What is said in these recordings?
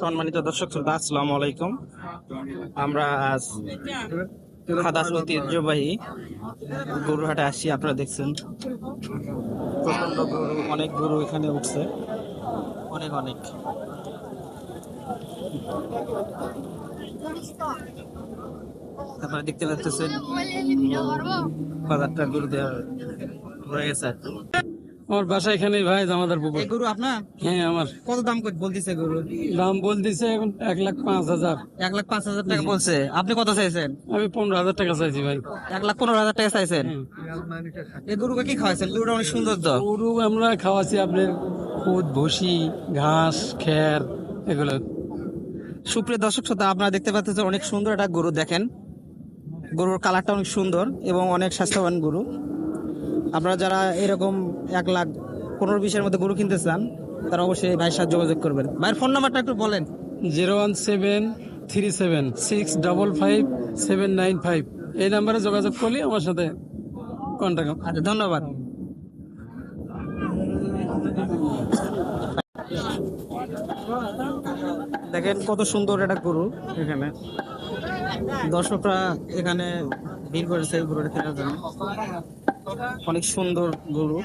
সম্মানিত দর্শক শ্রোতা, আসসালামু আলাইকুম। আমরা আজ খাদাস ঐতিহ্যবাহী গরুহাটে আসি, আপনারা দেখছেন। প্রচণ্ড গরু, অনেক গরু এখানে উঠছে। অনেক অনেক। আপনারা দেখতে পাচ্ছেন। বাজারটা গরু দেওয়া হয়ে গেছে আমার বাসা এখানে ভাই জামাদার পুকুর। গরু আপনার? হ্যাঁ আমার। কত দাম বলতেছে গরু? দাম বলতেছে এখন এক লাখ পাঁচ হাজার। এক লাখ পাঁচ হাজার টাকা বলছে। আপনি কত চাইছেন? আমি পনেরো হাজার টাকা চাইছি ভাই। এক লাখ পনেরো হাজার টাকা চাইছেন? এই গরুকে কি খাওয়াইছেন? গরুটা অনেক সুন্দর তো। গরু আমরা খাওয়াছি আপনার খুদ ভুসি ঘাস খের এগুলো। সুপ্রিয় দর্শক শ্রোতা আপনারা দেখতে পাচ্ছেন অনেক সুন্দর একটা গরু দেখেন। গরুর কালারটা অনেক সুন্দর এবং অনেক স্বাস্থ্যবান গরু। আপনারা যারা এরকম এক লাখ পনেরো বিশের মধ্যে গরু কিনতে চান তারা অবশ্যই এই ভাইয়ের সাথে যোগাযোগ করবেন। ভাইয়ের ফোন নাম্বারটা একটু বলেন। Zero one seven three seven six double five seven nine five. এই নাম্বারে যোগাযোগ করলে আমার সাথে কন্ট্যাক্ট আচ্ছা ধন্যবাদ। দেখেন কত সুন্দর একটা গরু। এখানে। দর্শকরা এখানে ভিড় করেছে এই গরুটা কেনার জন্য। অনেক সুন্দর গরু।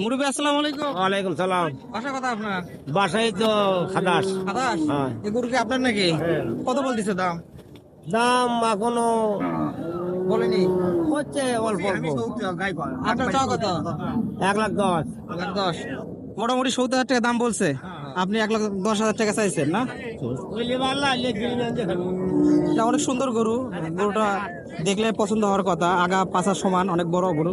মুরব্বী আসসালামু আলাইকুম। ওয়ালাইকুম সালাম। বাসা কথা আপনার? বাসায় তো খাদাস। খাদাস? হ্যাঁ। এই গরু কি আপনার নাকি? কত বলতেছে দাম? দাম এখনও বলেনি। হচ্ছে অল্প অল্প। আপনার কত? এক লাখ দশ। এক লাখ দশ। মোটামুটি সত্তর হাজার টাকা দাম বলছে। আপনি এক লাখ দশ হাজার টাকা চাইছেন, না? এটা অনেক সুন্দর গরু। গরুটা দেখলে পছন্দ হওয়ার কথা। আগা পাশার সমান, অনেক বড় গরু।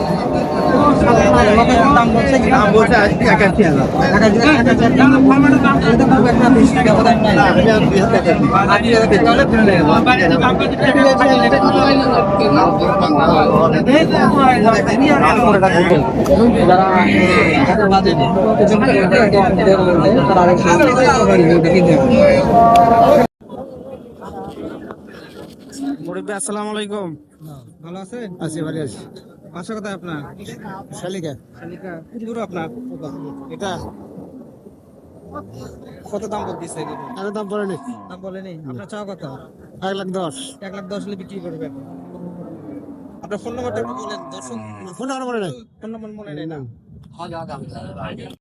দাম বলছে দাম বলছে একাশি হাজার মুরব্বী আসসালামু। আলাইকুম ভালো আছেন? আছি ভালো আছি। বাসা কোথায় আপনার? শালিকা। শালিকা। কোন আপনার? এটা। কত দাম বলতেছে এগুলো? দাম পড়ে নি দাম বলেনি? আপনার চাও কত? এক লাখ দশ। এক লাখ দশ হলে বিক্রি করবেন আপনার ফোন নাম্বারটা একটু বলেন দর্শক। ফোন নাম্বার পড়ে নাই। ফোন নাম্বার মনে নেই না।